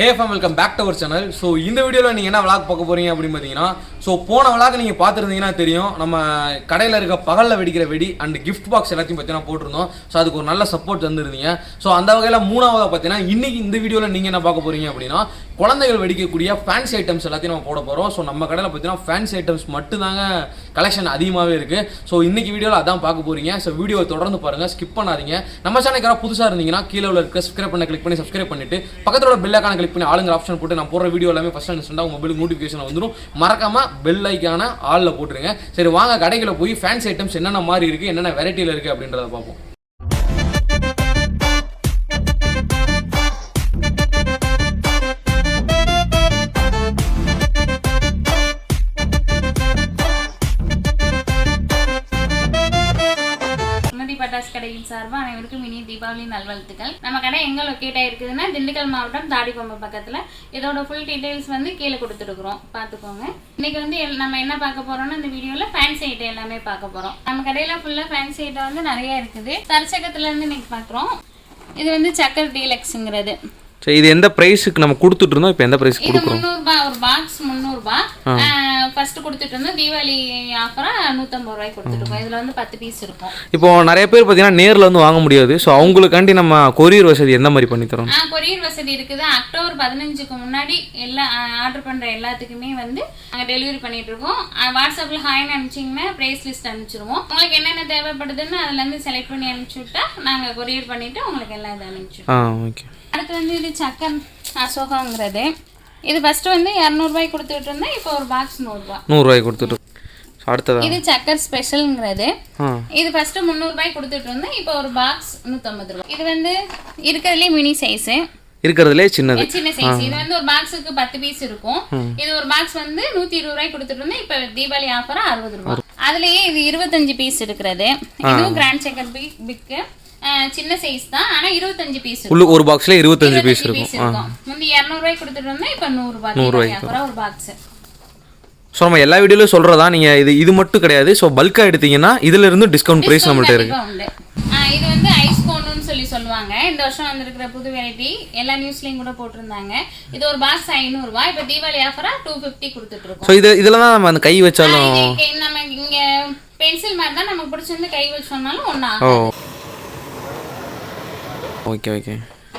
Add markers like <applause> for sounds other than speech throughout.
Hey fam welcome back to our channel so இந்த வீடியோவில் நீங்கள் என்ன விளாக் பார்க்க போறீங்க அப்படின்னு பார்த்தீங்கன்னா ஸோ போன விளாக் நீங்கள் பார்த்துருந்தீங்கன்னா தெரியும். நம்ம கடையில் இருக்க பகலில் வெடிக்கிற வெடி அண்ட் கிஃப்ட் பாக்ஸ் எல்லாத்தையும் பார்த்தீங்கன்னா போட்டிருந்தோம். ஸோ அதுக்கு ஒரு நல்ல சப்போர்ட் தந்துருந்தீங்க. ஸோ அந்த வகையில் மூணாவதாக பார்த்தீங்கன்னா இன்னைக்கு இந்த வீடியோவில் நீங்கள் என்ன பார்க்க போகிறீங்க அப்படின்னா குழந்தைகள் வெடிக்கக்கூடிய ஃபேன்சி ஐட்டம்ஸ் எல்லாத்தையும் நம்ம போட போகிறோம் ஸோ நம்ம கடையில் பார்த்தீங்கன்னா ஃபேன்சி ஐட்டம்ஸ் மட்டும்தாங்க கலெக்ஷன் அதிகமாகவே இருக்குது ஸோ இன்றைக்கி வீடியோவில் அதான் பார்க்க போகிறீங்க ஸோ வீடியோவை தொடர்ந்து பாருங்கள் ஸ்கிப் பண்ணாதீங்க. நம்ம சேனல் யாராவது புதுசாக இருந்தீங்கன்னா கீழே உள்ள இருக்க சப்ஸ்கிரைப் பண்ண கிளிக் பண்ணி சப்ஸ்கிரைப் பண்ணிட்டு பக்கத்தில் உள்ள பெல் கிளிக் பண்ணி ஆளுங்கிற ஆப்ஷன் போட்டு நான் போடுற வீடியோ எல்லாமே ஃபஸ்ட் அண்ட் உங்கள் மொபைல் நோட்டிஃபிகேஷன் வந்துடும் மறக்காம பெல் ஐக்கான ஆளில் போட்டுருங்க. சரி வாங்க கடைகளை போய் ஃபேன்ஸ் ஐட்டம்ஸ் என்னென்ன மாதிரி இருக்குது என்னென்ன வெரைட்டியில் இருக்குது அப்படின்றத பார்ப்போம். கடையின் சார்பாக அனைவருக்கும் இனிய தீபாவளி நல்வாழ்த்துக்கள். நம்ம கடை எங்க லொக்கேட் ஆயிருக்குதுன்னா திண்டுக்கல் மாவட்டம் தாடிக்கொம்பு பக்கத்துல. இதோட ஃபுல் டீடைல்ஸ் வந்து கீழே கொடுத்துருக்குறோம். பார்த்துக்கோங்க. இன்னைக்கு வந்து நம்ம என்ன பார்க்க போறோம்னா இந்த வீடியோல ஃபேன்சி ஐட்டம் எல்லாமே பார்க்க போறோம். நம்ம கடையில ஃபுல்லா ஃபேன்சி ஐட்டம் வந்து நிறைய இருக்குது. தற்சகத்துல இருந்து இன்னைக்கு பார்க்குறோம். இது வந்து சக்கர் டீலக்ஸுங்கிறது சரி இது எந்த ப்ரைஸுக்கு நம்ம கொடுத்துட்டு இருந்தோம்? இப்போ எந்த ப்ரைஸ் இது முந்நூறுபா ஒரு பாக்ஸ் முந்நூறுபா. ஃபர்ஸ்ட் கொடுத்துட்டு இருந்தோம் தீபாவளி ஆஃபரா நூற்றம்பது ரூபாய்க்கு கொடுத்துட்டு இருக்கோம். இதுல வந்து பத்து பீஸ் இருக்கும். இப்போ நிறைய பேர் பார்த்தீங்கன்னா நேரில் வந்து வாங்க முடியாது. ஸோ அவங்களுக்காண்டி நம்ம கொரியர் வசதி எந்த மாதிரி பண்ணி தரோம்? ஆ கொரியர் வசதி இருக்குது. அக்டோபர் பதினஞ்சுக்கு முன்னாடி எல்லா ஆர்டர் பண்ற எல்லாத்துக்குமே வந்து நாங்கள் டெலிவரி பண்ணிட்டு இருக்கோம். ஆ, வாட்ஸ்அப்ல ஹாய்னு அனுப்பிச்சிங்கன்னா ப்ரைஸ் லிஸ்ட் அனுப்பிச்சிருவோம். உங்களுக்கு என்னென்ன தேவைப்படுதுன்னு அதுல இருந்து செலக்ட் பண்ணி அனுப்பிச்சு விட்டா நாங்கள் கொரியர் பண்ணிட்டு உங்களுக்கு எல்லாம் இதை அனுப்பிச்சு ஆ ஓகே அடுத்து வந்து இது சக்கர் அசோகாங்கிறது. இது ஃபர்ஸ்ட் வந்து இரநூறுபாய்க்கு கொடுத்துட்டு இருந்தேன் இப்போ ஒரு பாக்ஸ் நூறுரூவா நூறுரூவாய்க்கு கொடுத்துட்டு அடுத்ததா? இது சக்கர் ஸ்பெஷல்ங்கிறது இது ஃபர்ஸ்ட் முந்நூறுபாய்க்கு கொடுத்துட்டு இருந்தேன் இப்போ ஒரு பாக்ஸ் நூற்றம்பது ரூபா. இது வந்து இருக்கிறதுலே மினி சைஸு இருக்கிறதுலே சின்னது. சின்ன சைஸ் இது வந்து ஒரு பாக்ஸுக்கு பத்து பீஸ் இருக்கும். இது ஒரு பாக்ஸ் வந்து நூத்தி இருபது ரூபாய்க்கு கொடுத்துட்டு இருந்தேன் இப்ப தீபாவளி ஆஃபரா அறுபது ரூபாய் அதுலயே இது இருபத்தஞ்சு பீஸ் இருக்கிறது. இதுவும் கிராண்ட் செக்கர் பிக் பிக்கு சின்ன சைஸ் தான். ஆனா இருபத்தஞ்சு பீஸ் உள்ள ஒரு பாக்ஸ்ல இருபத்தஞ்சு பீஸ் இருக்கும். முந்தி இரநூறு ரூபாய்க்கு கொடுத்துட்டு இருந்தேன் இப்ப நூறு ரூபாய் தீபாவளி ஆஃபரா ஒரு பாக்ஸ் ஸோ நம்ம எல்லா வீடியோலையும் சொல்கிறதா நீங்கள் இது இது மட்டும் கிடையாது. ஸோ பல்காக எடுத்தீங்கன்னா இதுல இருந்து டிஸ்கவுண்ட் ப்ரைஸ் நம்மள்ட்ட இருக்கு. உண்டு. ஆ, இது வந்து ஐஸ் கோனுன்னு சொல்லி சொல்லுவாங்க. இந்த வருஷம் வந்திருக்கிற புது வெரைட்டி எல்லா நியூஸ்லயும் கூட போட்டிருந்தாங்க. இது ஒரு பாக்ஸ் ஐநூறுரூவா இப்ப தீபாவளி ஆஃபரா டூ ஃபிஃப்டி கொடுத்துட்டு இருக்கோம். ஸோ இது இதில் தான் நம்ம அந்த கை வச்சாலும் நம்ம இங்க பென்சில் மாதிரி தான் நமக்கு பிடிச்சிருந்து கை வச்சோம்னாலும் ஓ. ஓகே ஓகே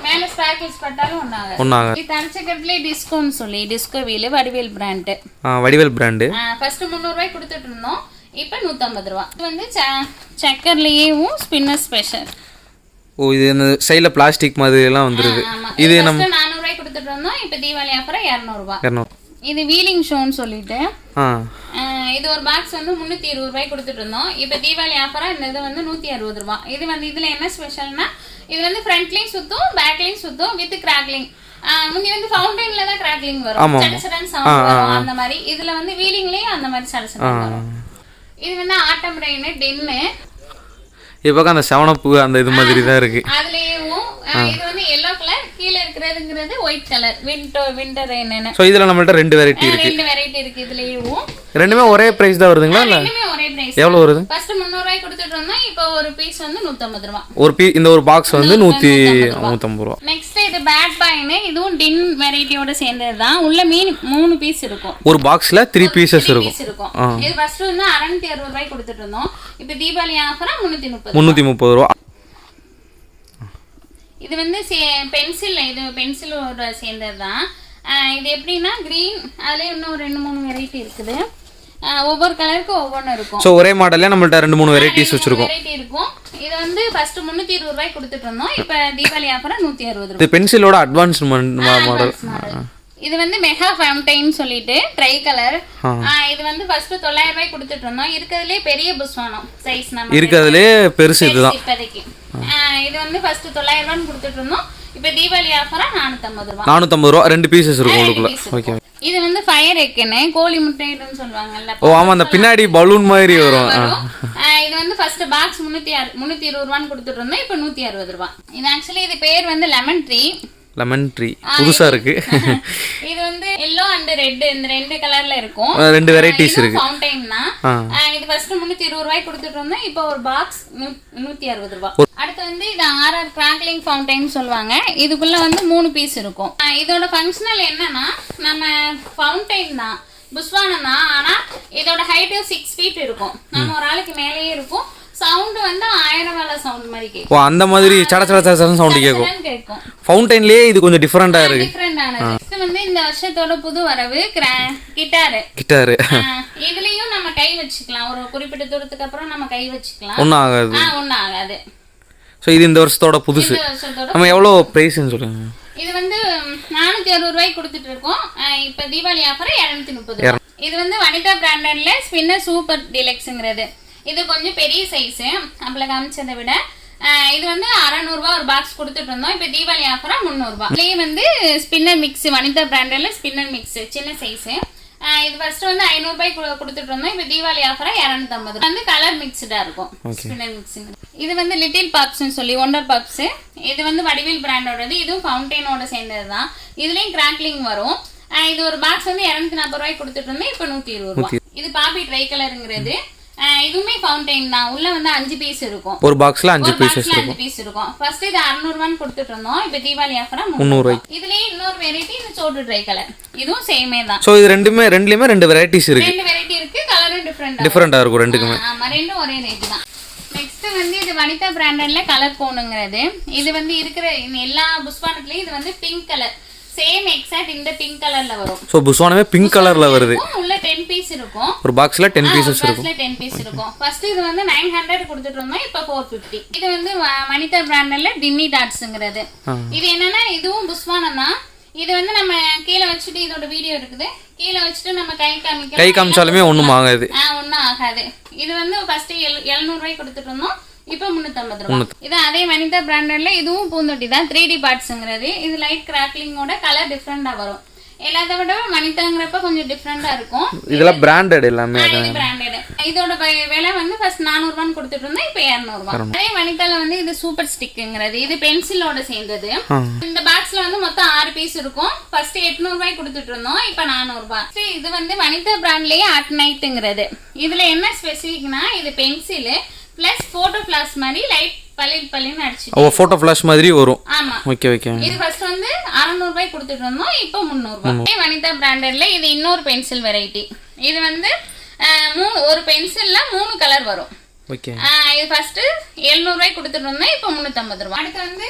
மேல ஸ்பார்க்கிள்ஸ் பட்டாலும் ஒண்ணாக ஒன்றாக இது தனிச்சக்கரத்துலேயே டிஸ்கவுண்ட் சொல்லி disco wheel Vadivel brand Vadivel brand first முந்நூறுரூவாய்க்கு கொடுத்துட்டு இருந்தோம். இப்போ நூற்றம்பது ரூபா. இது வந்து சக்கர்லேயேவும் ஸ்பின்னர் ஸ்பெஷல் ஓ இது இந்த சைடில் பிளாஸ்டிக் மாதிரி எல்லாம் வந்துருது. இது நம்ம நானூறுரூவாய்க்கு கொடுத்துட்டு இருந்தோம். இப்போ தீபாவளி ஆஃபரா இரநூறுபா இரநூறு. இது வீலிங் ஷோன்னு சொல்லிட்டு. இது ஒரு பாக்ஸ் வந்து முந்நூற்றி இருபது ரூபாய்க்கு கொடுத்துட்டு இருந்தோம். இப்போ தீபாவளி ஆஃபரா இந்த இது வந்து நூற்றி அறுபது ரூபா. இது வந்து இதில் என்ன ஸ்பெஷல்னா இது வந்து ஃப்ரண்ட்லேயும் சுத்தும் பேக்லேயும் சுத்தும் வித் கிராக்லிங் முந்தி வந்து ஃபவுண்டன்ல தான் கிராக்லிங் வரும். சடசடன் சவுண்ட் வரும் அந்த மாதிரி. இதுல வந்து வீலிங்லயும் அந்த மாதிரி சடசடன் வரும். இது வந்து ஆட்டம் ரெயின் டென்னு இப்போ அந்த செவனப்பு அந்த இது மாதிரி தான் இருக்கு. அதுலயும் இது வந்து yellow white colour window winter ரெயின்னு so இதில் நம்மள்ட்ட ரெண்டு வெரைட்டி இருக்கு. ரெண்டு வெரைட்டி இருக்கு இதுலயும். ரெண்டுமே ஒரே ப்ரைஸ் தான் வருதுங்களா இல்லை? ரெண்டுமே ஒரே பிரைஸ் எவ்வளோ வருது? ஃபர்ஸ்ட் முந்நூறு ரூபாய்க்கு கொடுத்துட்டு இருந்தோம் இப்போ ஒரு பீஸ் வந்து நூத்தம்பது ரூபா. ஒரு பீ இந்த ஒரு பாக்ஸ் வந்து நூற்றி நூற்றம்பது ரூபா. நெக்ஸ்ட் இது பேட் பாயின்னு இதுவும் டின் வெரைட்டியோட சேர்ந்தது தான் உள்ள மீன் மூணு பீஸ் இருக்கும். ஒரு பாக்ஸில் த்ரீ பீசஸ் இருக்கும். இது ஃபர்ஸ்ட் வந்து அறநூத்தி அறுபது ரூபாய்க்கு கொடுத்துட்டு இருந்தோம். இப்போ தீபாவளி ஆஃபரா முந்நூத்தி முப்பது முந்நூற்றி முப்பது ரூபா. இது வந்து பென்சில் இது பென்சிலோட சேர்ந்தது தான் இது எப்படின்னா க்ரீன் அதுலேயே இன்னும் ரெண்டு மூணு வெரைட்டி இருக்குது. ஒவ்வொரு கலருக்கும் ஒவ்வொன்று இருக்கும். ஸோ ஒரே மாடல்லே நம்மள்ட்ட ரெண்டு மூணு வெரைட்டிஸ் வச்சுருக்கோம். வெரைட்டி இருக்கும். இது வந்து ஃபர்ஸ்ட் முந்நூற்றி இருபது ரூபாய்க்கு கொடுத்துட்டு இருந்தோம் இப்போ தீபாவளி ஆஃபரா நூற்றி அறுபது ரூபாய். இது பென்சிலோட அட்வான்ஸ் மாடல் இது வந்து மெகா ஃபவுண்டைன் சொல்லிட்டு ட்ரை கலர் இது வந்து ஃபர்ஸ்ட் தொள்ளாயிரம் ரூபாய்க்கு கொடுத்துட்டு இருந்தோம் இருக்கிறதுலே பெரிய புஸ்வானம் சைஸ் நம்ம இருக்கிறதுலே பெருசு இதுதான். இப்போதைக்கு. இது வந்து ஃபர்ஸ்ட் தொள்ளாயிரம் ரூபான்னு கொடுத்துட்டு இருந்தோம். இப்போ தீபாவளி ஆஃபரா நானூற்றம்பது ரூபா. நானூற்றம்பது ரூபா ரெண்டு பீசஸ் இருக்கும் piece ஓகே. இது வந்து ஃபயர் எக்குன்னு கோழி முட்டைன்னு சொல்லுவாங்கல்ல ஓ ஆமாம் அந்த பின்னாடி பலூன் மாதிரி வரும். இது வந்து ஃபர்ஸ்ட் பாக்ஸ் முந்நூற்றி முந்நூற்றி இருபது ரூபான்னு கொடுத்துட்டு இருந்தோம். இப்போ நூற்றி அறுபது ரூபா. இது ஆக்சுவலி இது பேர் வந்து லெமன் ட்ரீ லெமன் ட்ரீ புதுசாக இருக்கு. <laughs> இது வந்து எல்லோ அண்ட் ரெட் இந்த ரெண்டு கலர்ல இருக்கும். ரெண்டு வெரைட்டிஸ் இருக்கு. ஃபவுண்டைன் தான். இது ஃபர்ஸ்ட் முந்நூற்றி இருபது ரூபாய்க்கு கொடுத்துட்டு இருந்தோம் இப்போ ஒரு பாக்ஸ் நூற்றி அறுபது ரூபா. அடுத்து வந்து இது ஆர்ஆர் கிராக்லிங் ஃபவுண்டைன் சொல்லுவாங்க. இதுக்குள்ள வந்து மூணு பீஸ் இருக்கும். இதோட ஃபங்க்ஷனல் என்னன்னா நம்ம ஃபவுண்டைன் தான். புஷ்வானம் தான். ஆனா இதோட ஹைட்டு சிக்ஸ் ஃபீட் இருக்கும். நம்ம ஒரு ஆளுக்கு மேலேயே இருக்கும். சவுண்ட் வந்து ஆயிரம் வேலை சவுண்ட் மாதிரி கேட்கும் ஓ அந்த மாதிரி சட சட சட சவுண்டு கேட்கும் ஃபவுண்டைன்லேயே இது கொஞ்சம் இருக்கு. டிஃப்ரெண்ட் ஆனது. இது வந்து இந்த வருஷத்தோட புது வரவு கிட்டாரு. கிட்டாரு. இதுலயும் நம்ம கை வச்சுக்கலாம். ஒரு குறிப்பிட்ட தூரத்துக்கு அப்புறம் நம்ம கை வச்சுக்கலாம். ஒன்றும் ஆகாது. ஆ ஒன்றும் ஆகாது. ஸோ இது இந்த வருஷத்தோட புதுசு. நம்ம எவ்வளோ ப்ரைஸ்ன்னு சொல்லுங்க. இது வந்து நானூத்தி அறுபது ரூபாய்க்கு கொடுத்துட்டு இருக்கோம். இப்ப தீபாவளி ஆஃபர் இரநூத்தி முப்பது இது வந்து வனிதா பிராண்டட்ல ஸ்பின்னர் சூப்பர் டிலக்ஸுங்கிறது இது கொஞ்சம் பெரிய சைஸ் அப்பல காமிச்சதை விட இது வந்து அறநூறுபா ஒரு பாக்ஸ் கொடுத்துட்டு இருந்தோம் இப்போ தீபாவளி ஆஃபரா முந்நூறுபா இதுலேயே வந்து ஸ்பின்னர் மிக்ஸ் வனிதா பிராண்டட்ல ஸ்பின்னர் மிக்ஸ் சின்ன சைஸ் இது ஃபர்ஸ்ட் வந்து ஐநூறுபாய்க்கு கொடு- கொடுத்துட்டு இருந்தோம் இப்போ தீபாவளி ஆஃபரா இரநூத்தம்பது. வந்து கலர் மிக்ஸ்டா இருக்கும். ஸ்பின்னர் மிக்ஸ் இது வந்து லிட்டில் பாப்ஸ்னு சொல்லி ஒண்டர் பாப்ஸ் இது வந்து வடிவேல் பிராண்டோடது இதுவும் ஃபவுண்டைனோட சேர்ந்தது தான் இதுலயும் கிராக்லிங் வரும். இது ஒரு பாக்ஸ் வந்து இரநூத்தி நாற்பது ரூபாய்க்கு கொடுத்துட்டு இருந்தோம் இப்போ நூத்தி இருபது ரூபாய் இது பாப்பி ட்ரை கலருங்கிறது. இதுவுமே ஃபவுண்டைன் தான். உள்ள வந்து அஞ்சு பீஸ் இருக்கும். ஒரு பாக்ஸில் அஞ்சு பீசஸ் பாக்ஸ்ல அஞ்சு பீஸ் இருக்கும். ஃபர்ஸ்ட் இது அறுநூறுவான்னு கொடுத்துட்டு இருந்தோம். இப்போ தீபாவளி ஆஃபரா முந்நூறு இதுலயே இன்னொரு வெரைட்டி இந்த சோட்டு ட்ரை கலர் இதுவும் சேமே தான். ஸோ இது ரெண்டுமே ரெண்டுலேயுமே ரெண்டு வெரைட்டிஸ் இருக்கு. ரெண்டு வெரைட்டி இருக்கு. கலரும் டிஃப்ரெண்ட் டிஃப்ரெண்ட்டாக இருக்கும். ரெண்டுக்குமே. ஆமா ரெண்டும் ஒரே ரேட் தான். நெக்ஸ்ட் வந்து இது வனிதா பிராண்டட்ல கலர் கோனுங்கிறது இது வந்து இருக்கிற எல்லா புஷ்பானத்துலயும் இது வந்து பிங்க் கலர் சேம் எக்ஸாக்ட் இந்த பிங்க் கலர்ல வரும். ஸோ புஸ்வானமே பிங்க் கலரில் வருது. உள்ள டென் பீஸ் இருக்கும். ஒரு பாக்ஸில் டென் பீசஸ் இருக்கும். பாக்ஸ்ல பீஸ் இருக்கும். ஃபர்ஸ்ட் இது வந்து நைன் ஹண்ட்ரட் கொடுத்துட்டு இருந்தோம் இப்போ ஃபோர் ஃபிஃப்டி இது வந்து வனிதா பிராண்டட்ல டிம்மி டாட்ஸுங்கிறது இது என்னன்னா இதுவும் புஷ்வானம் தான். இது வந்து நம்ம கீழே வச்சுட்டு இதோட வீடியோ இருக்குது. கீழே வச்சுட்டு நம்ம கை காமிக்கலாம். கை காமிச்சாலுமே ஒன்றும் ஆகாது. ஒன்றும் ஆகாது. இது வந்து ஃபர்ஸ்ட் எழு எழுநூறுவாய்க்கு கொடுத்துட்டு இருந்தோம் இப்போ முந்நூற்றம்பது ரூபா. இது அதே வனிதா பிராண்டட்ல இதுவும் பூந்தொட்டி தான். த்ரீ டி பார்ட்ஸுங்கிறது இது லைட் கிராக்லிங்கோட கலர் டிஃப்ரெண்டாக வரும். எல்லாத்த விட வனிதாங்கிறப்ப கொஞ்சம் டிஃப்ரெண்டாக இருக்கும். இதெல்லாம் பிராண்டட் எல்லாமே பிராண்டட் இதோட விலை வந்து ஃபர்ஸ்ட் நானூறுபான்னு கொடுத்துட்டு இருந்தோம் இப்போ இரநூறுபா அதே வனிதால வந்து இது சூப்பர் ஸ்டிக்குங்கிறது இது பென்சிலோட சேர்ந்தது. இந்த பாக்ஸ்ல வந்து மொத்தம் ஆறு பீஸ் இருக்கும். ஃபர்ஸ்ட் எட்நூறுபாய் கொடுத்துட்டு இருந்தோம் இப்போ நானூறுபா இது வந்து வனிதா பிராண்ட்லயே அட் நைட்டுங்கிறது இதுல என்ன ஸ்பெசிஃபிக்னா இது பென்சில் பிளஸ் போட்டோ ஃபிளாஸ் மாதிரி லைட் பளிர் பளிர்னு அடிச்சு ஓ ஃபோட்டோ ஃப்ளாஷ் மாதிரி வரும். ஆமா. ஓகே ஓகே இது ஃபர்ஸ்ட் வந்து 600 ரூபாய் கொடுத்துட்டு இருந்தோம் இப்போ 300 ரூபாய் வனிதா பிராண்டட்ல இது இன்னொரு பென்சில் வெரைட்டி இது வந்து மூணு ஒரு பென்சில்ல மூணு கலர் வரும். ஓகே இது ஃபர்ஸ்ட் 700 ரூபாய் கொடுத்துட்டு இருந்தோம் இப்போ 350 ரூபாய் அடுத்து வந்து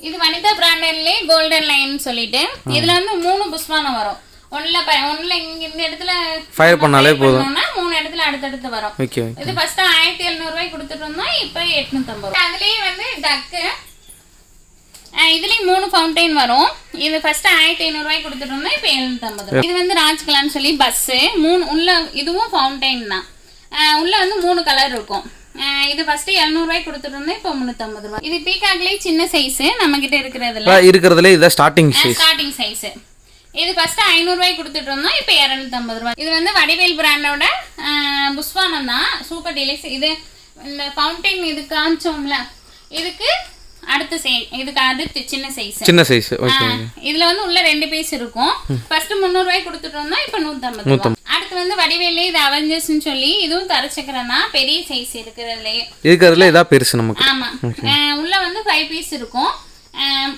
இது வனிதா பிராண்டட்லயே கோல்டன் லைன் சொல்லிட்டு இதுல வந்து மூணு புஷ்பானம் வரும். ப- ஒண்ணுல இங்க இந்த இடத்துல Fire பண்ணாலே போதும். மூணு இடத்துல அடுத்தடுத்து வரும். ஓகே இது ஃபர்ஸ்ட் ஆயிரத்தி எழுநூறு ரூபாய் கொடுத்துட்டு இருந்தோம் இப்போ எட்நூத்தம்பது ரூபாய். அதுலயே வந்து டக்கு இதுலயும் மூணு ஃபவுண்டைன் வரும். இது ஃபர்ஸ்ட் ஆயிரத்தி ஐநூறு ரூபாய் கொடுத்துட்டு இருந்தோம் இப்போ எழுநூத்தம்பது ரூபாய். இது வந்து ராஜ்கலான்னு சொல்லி பஸ் மூணு உள்ள இதுவும் ஃபவுண்டைன் தான். உள்ள வந்து மூணு கலர் இருக்கும். இது ஃபர்ஸ்ட் கொடுத்துட்டு இருந்தோம் இப்போ முந்நூற்றம்பது ரூபாய். இது பீகாக்லேயே சின்ன சைஸ் நம்ம கிட்ட இருக்கிறதுல. இருக்கிறதுல இதான் ஸ்டார்டிங் சைஸ் ஸ்டார்டிங் சைஸ் இது ஃபர்ஸ்ட் ரூபாய் கொடுத்துட்டு இருந்தோம் இப்போ இரநூத்தம்பது ரூபாய். இது வந்து வடிவேல் பிராண்டோட புஷ்வானம் தான். சூப்பர் டீலக்ஸ் இது இந்த ஃபவுண்டைன் இது காமிச்சோம்ல இதுக்கு அடுத்த சை இதுக்கு அடுத்து சின்ன சைஸ் சின்ன சைஸ் ஓகே இதுல வந்து உள்ள ரெண்டு பீஸ் இருக்கும். ஃபர்ஸ்ட் முந்நூறு ரூபாய் கொடுத்துட்டு இருந்தோம் இப்போ ரூபாய். அடுத்து வந்து வடிவேலே இது அவெஞ்சர்ஸ்னு சொல்லி இதுவும் தரச்சக்கரம் தான் பெரிய சைஸ் இருக்கிறதுலயே. இருக்கிறதுல இதான் பெருசு நமக்கு. ஆமா. உள்ள வந்து ஃபைவ் பீஸ் இருக்கும்.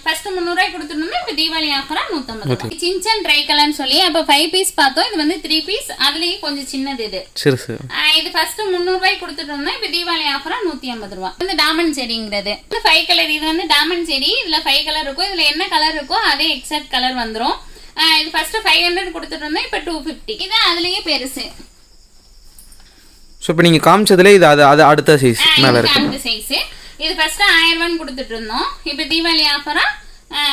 ஃபர்ஸ்ட் முந்நூறுவாய் கொடுத்துருந்தோம் இப்போ தீபாவளி ஆஃபரா நூற்றம்பது சின்சன் ட்ரை கலர்னு சொல்லி அப்போ ஃபைவ் பீஸ் பார்த்தோம். இது வந்து த்ரீ பீஸ் அதுலேயே கொஞ்சம் சின்னது இது. சிறுசு அஹ் இது ஃபர்ஸ்ட் முந்நூறுபாய் கொடுத்துட்டு இருந்தோம் இப்போ தீபாவளி ஆஃபரா நூற்றி ஐம்பது ரூபா இது டாமண்ட் செடிங்கிறது. இது ஃபைவ் கலர் இது வந்து டாமண்ட் செடி. இதில் ஃபைவ் கலர் இருக்கும் இதில் என்ன கலர் இருக்கோ அதே எக்ஸாக்ட் கலர் வந்துடும் இது ஃபர்ஸ்ட் ஃபைவ் ஹண்ட்ரட் கொடுத்துட்டு இருந்தோம் இப்போ டூ ஃபிஃப்டி இது அதுலேயே பெருசு. ஸோ இப்போ நீங்கள் காமிச்சதுல இது அது அது அடுத்த சைஸ் மேலே இருக்கு. அந்த சைஸ் இது ஃபர்ஸ்ட் ஆயிரம் ரூபான்னு கொடுத்துட்டு இருந்தோம் இப்போ தீபாவளி ஆஃபரா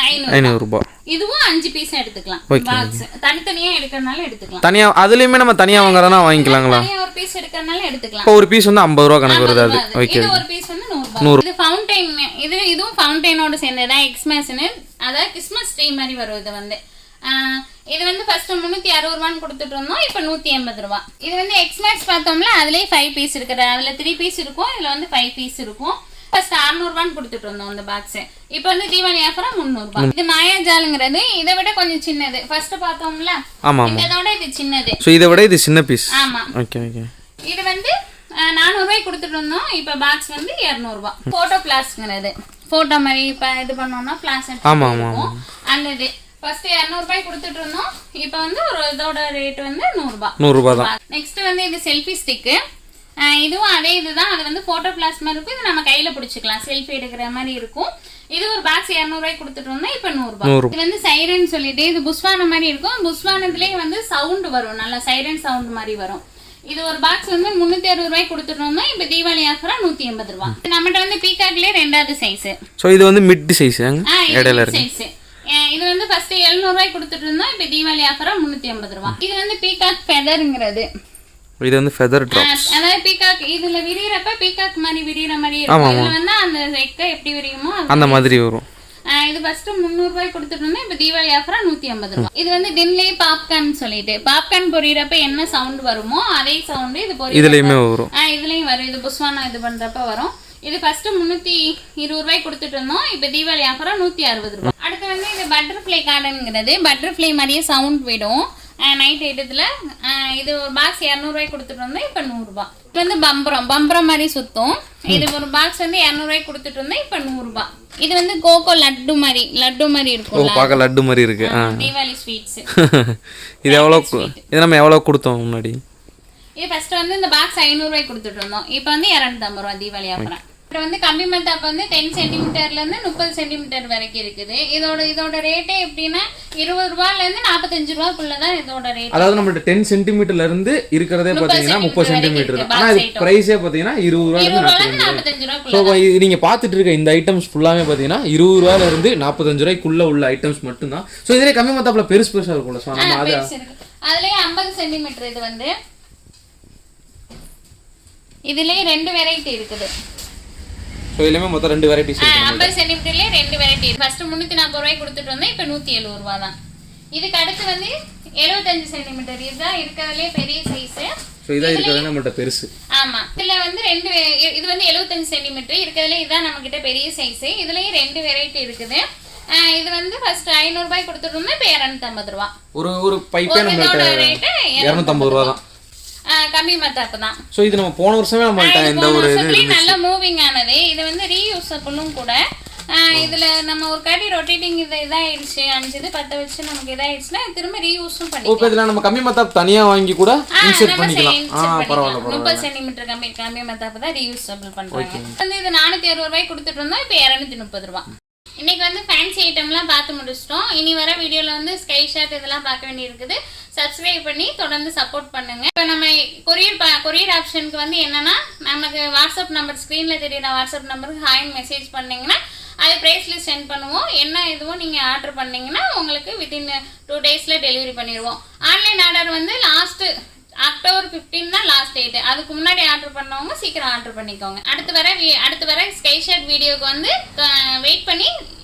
ஐநூறு ஐநூறுரூபா இதுவும் அஞ்சு பீஸ் எடுத்துக்கலாம். பாக்ஸ் தனித்தனியா எடுக்கறனால எடுத்துக்கலாம். தனியாக அதுலேயுமே நம்ம தனியாக வாங்குறதுனா வாங்கிக்கலாங்களா? தனியா ஒரு பீஸ் எடுக்கறனால எடுத்துக்கலாம். இப்போ ஒரு பீஸ் வந்து ஐம்பது ரூபா கணக்கு வருது அது. ஓகே இது ஒரு பீஸ் வந்து நூறு ரூபாய் இது ஃபவுண்டைன் இது இதுவும் ஃபவுண்டைனோட சேர்ந்ததா எக்ஸ்மேஸ்னு அதாவது கிறிஸ்மஸ் ட்ரீ மாதிரி வரும் இது வந்து. இது வந்து ஃபர்ஸ்ட் முந்நூற்றி அறுபது ரூபான்னு கொடுத்துட்டு இருந்தோம் இப்போ நூற்றி எண்பது ரூபா. இது வந்து எக்ஸ்மேக்ஸ் பார்த்தோம்ல அதுலேயே ஃபைவ் பீஸ் இருக்குது. அதில் த்ரீ பீஸ் இருக்கும் இதில் வந்து ஃபைவ் பீஸ் இருக்கும். ஃபர்ஸ்ட் அறுநூறுபான்னு கொடுத்துட்டு இருந்தோம் அந்த பாக்ஸ் இப்போ வந்து தீபாவளி ஆஃபரா முந்நூறுபா. இது மாயாஜாலுங்கிறது இதை விட கொஞ்சம் சின்னது. ஃபர்ஸ்ட் பார்த்தோம்ல ஆமாம் ஆமாம் இதோட இது சின்னது. ஸோ இதை விட இது சின்ன பீஸ் ஆமா. ஓகே ஓகே இது வந்து நானூறுரூவாய்க்கு கொடுத்துட்டு இருந்தோம் இப்போ பாக்ஸ் வந்து இரநூறுபா. ஃபோட்டோ பிளாஸ்ங்கிறது ஃபோட்டோ மாதிரி இப்போ இது பண்ணோம்னா பிளாஸ் ஆமா, ஆமா, அந்த இது. ஃபர்ஸ்ட் இரநூறுபாய்க்கு கொடுத்துட்டு இருந்தோம் இப்போ வந்து ஒரு இதோட ரேட் வந்து நூறுரூபா நூறுரூபா தான். நெக்ஸ்ட் வந்து இது செல்ஃபி ஸ்டிக்கு இதுவும் அதே இதுதான். அது வந்து ஃபோட்டோ பிளாஸ் மாதிரி இருக்கும். இது நம்ம கையில் பிடிச்சிக்கலாம். செல்ஃபி எடுக்கிற மாதிரி இருக்கும். இது ஒரு பாக்ஸ் இரநூறுவாய்க்கு கொடுத்துட்டு இருந்தோம் இப்போ நூறுரூபா நூறு. இது வந்து சைரன் சொல்லிட்டு இது புஸ்வானம் மாதிரி இருக்கும். புஸ்வானத்துலேயே வந்து சவுண்ட் வரும். நல்ல சைரன் சவுண்ட் மாதிரி வரும். இது ஒரு பாக்ஸ் வந்து முந்நூற்றி அறுபது ரூபாய்க்கு கொடுத்துட்டு இருந்தோம் இப்போ தீபாவளி ஆஃபரா நூற்றி எண்பது ரூபா நம்மகிட்ட வந்து பீகாக்லேயே ரெண்டாவது சைஸு ஸோ இது வந்து மிட் இது இடையில. அஹ் இது வந்து ஃபர்ஸ்ட் 700 ரூபாய் கொடுத்துட்டு இருந்தோம் இப்போ தீபாவளி ஆஃபரா முந்நூற்றி ஐம்பது ரூபா இது வந்து பீகாக் ஃபெதருங்கிறது இது வந்து ஃபெதர் ட்ராப் அதாவது பீகாக் இதுல விரியறப்ப பீகாக் மாதிரி விரியற மாதிரி இருக்கும். இதுல வந்து அந்த ரெக்க எப்படி விரியுமோ அந்த மாதிரி வரும். இது ஃபர்ஸ்ட் முந்நூறு ரூபாய் கொடுத்துட்டு இருந்தோம் இப்போ தீபாவளி ஆஃபரா நூத்தி ஐம்பது ரூபாய். இது வந்து டின்லே பாப்கார்ன் சொல்லிட்டு. பாப்கார்ன் பொரியறப்ப என்ன சவுண்ட் வருமோ அதே சவுண்ட் இது பொரியறப்ப இதுலேயுமே வரும். இதுலயும் வரும். இது புஸ்வானா இது பண்றப்ப வரும். இது ஃபர்ஸ்ட் முந்நூத்தி இருபது ரூபாய் கொடுத்துட்டு இருந்தோம் இப்போ தீபாவளி ஆஃபரா நூத்தி அறுபது ரூபாய். அடுத்து வந்து இது பட்டர்ஃப்ளை கார்டனுங்கிறது பட்டர்ஃப்ளை மாதிரியே சவுண்ட் விடும். நைட் இடத்துல இது ஒரு பாக்ஸ் இரநூறுவாய் கொடுத்துட்டு இருந்தோம் இப்போ நூறுரூபா இது வந்து பம்பரம் பம்பரம் மாதிரி சுத்தும். இது ஒரு பாக்ஸ் வந்து இரநூறுவாய்க்கு கொடுத்துட்டு இருந்தோம் இப்போ நூறுரூபா இது வந்து கோகோ லட்டு மாதிரி லட்டு மாதிரி ஓ இருக்கும்ல? பார்க்க லட்டு மாதிரி இருக்கு. தீபாவளி ஸ்வீட்ஸ் <laughs> இது எவ்வளோ இது நம்ம எவ்வளோ கொடுத்தோம் முன்னாடி? இது ஃபர்ஸ்ட் வந்து இந்த பாக்ஸ் ஐநூறுரூவாய்க்கு கொடுத்துட்டு இருந்தோம் இப்போ வந்து இரநூத்தம்பது ரூபா தீபாவளி அப்புறம் அப்புறம் வந்து கம்பி மத்தாப்பு வந்து டென் சென்டிமீட்டர்லேருந்து முப்பது சென்டிமீட்டர் வரைக்கும் இருக்குது. இதோட இதோட ரேட்டே எப்படின்னா இருபது ரூபாயிலேருந்து நாற்பத்தஞ்சு ரூபாக்குள்ள தான் இதோட ரேட் அதாவது நம்மள்ட்ட டென் சென்டிமீட்டர்ல இருந்து இருக்கிறதே பாத்தீங்கன்னா முப்பது சென்டிமீட்டர் தான். ஆனா இது box பிரைஸே பாத்தீங்கன்னா இருபது ரூபாயிலேருந்து நாற்பத்தஞ்சு ரூபாக்குள்ள ஸோ இது நீங்க பார்த்துட்டு இருக்க இந்த ஐட்டம்ஸ் ஃபுல்லாமே பாத்தீங்கன்னா இருபது ரூபாயில இருந்து நாற்பத்தஞ்சு ரூபாய்க்குள்ள உள்ள ஐட்டம்ஸ் மட்டும்தான். ஸோ இதுலேயே கம்மி மத்தாப்புல பெருசு பெருசா இருக்கும்ல ஸோ நம்ம அதை அதுலயே ஐம்பது சென்டிமீட்டர் இது வந்து. இதுலயே ரெண்டு வெரைட்டி இருக்குது. ஸோ இதுலயுமே மொத்தம் ரெண்டு வெரைட்டிஸ் ஐம்பது சென்டிமீட்டர்லயே ரெண்டு வெரைட்டி ஃபர்ஸ்ட் முந்நூற்றி நாற்பது ரூபாய்க்கு கொடுத்துட்டு வந்தோம் இப்போ நூற்றி எழுபது ரூபா தான் இதுக்கு அடுத்து வந்து எழுபத்தஞ்சு சென்டிமீட்டர் இதுதான் இருக்கிறதுலே பெரிய சைஸு ஸோ இதான் இருக்கிறது நம்மள்ட்ட பெருசு. ஆமா. இதுல வந்து ரெண்டு இது வந்து 75 சென்டிமீட்டர் இருக்கிறதுல இதுதான் நம்ம கிட்ட பெரிய சைஸ் இதுலயும் ரெண்டு வெரைட்டி இருக்குது. இது வந்து ஃபர்ஸ்ட் ஐநூறு ரூபாய் கொடுத்துருந்தோம் இப்போ இரநூத்தம்பது ரூபா. ஒரு ஒரு பைப்பே ரேட்டு இரநூத்தம்பது ரூபா தான் கம்மி மத்தாப்பு தான் ஸோ இது நம்ம போன வருஷமே நம்மள்ட்ட இந்த ஒரு இது நல்ல மூவிங் ஆனது. இது வந்து ரீயூசபிளும் கூட. இதுல நம்ம ஒரு கடி ரொட்டேட்டிங் இது இதாயிடுச்சு அஞ்சு இது பத்த வச்சு நமக்கு இதாயிடுச்சுன்னா திரும்ப ரீயூஸும் பண்ணிக்கலாம். இப்போ இதில் நம்ம கம்மி மத்தாப்பு தனியா வாங்கி கூட இன்செர்ட் பண்ணிக்கலாம். ஆ. பரவாயில்ல முப்பது சென்டிமீட்டர் கம்மி கம்மி மத்தாப்பு தான் ரீயூசபிள் பண்றாங்க வந்து இது நானூத்தி அறுபது ரூபாய் கொடுத்துட்டு இருந்தோம் இப்போ இரநூத்தி முப்பது ரூபாய் இன்னைக்கு வந்து ஃபேன்சி ஐட்டம்லாம் பார்த்து முடிச்சிட்டோம். இனி வர வீடியோவில் வந்து ஸ்கை ஷாட் இதெல்லாம் பார்க்க வேண்டியிருக்குது. சப்ஸ்கிரைப் பண்ணி தொடர்ந்து சப்போர்ட் பண்ணுங்க. இப்போ நம்ம கொரியர் கொரியர் ஆப்ஷனுக்கு வந்து என்னென்னா நமக்கு வாட்ஸ்அப் நம்பர் ஸ்க்ரீனில் தெரியுற வாட்ஸ்அப் நம்பருக்கு ஹாய் மெசேஜ் பண்ணிங்கன்னா அது ப்ரைஸ் லிஸ்ட் சென்ட் பண்ணுவோம். என்ன இதுவும் நீங்கள் ஆர்டர் பண்ணிங்கன்னா உங்களுக்கு வித்தின் டூ டேஸில் டெலிவரி பண்ணிடுவோம். ஆன்லைன் ஆர்டர் வந்து லாஸ்ட்டு அக்டோபர் 15 தான் லாஸ்ட் டேட் அதுக்கு முன்னாடி ஆர்டர் பண்ணவங்க சீக்கிரம் ஆர்டர் பண்ணிக்கோங்க. அடுத்து வர அடுத்து வர ஸ்கை ஷர்ட் வீடியோக்கு வந்து வெயிட் பண்ணி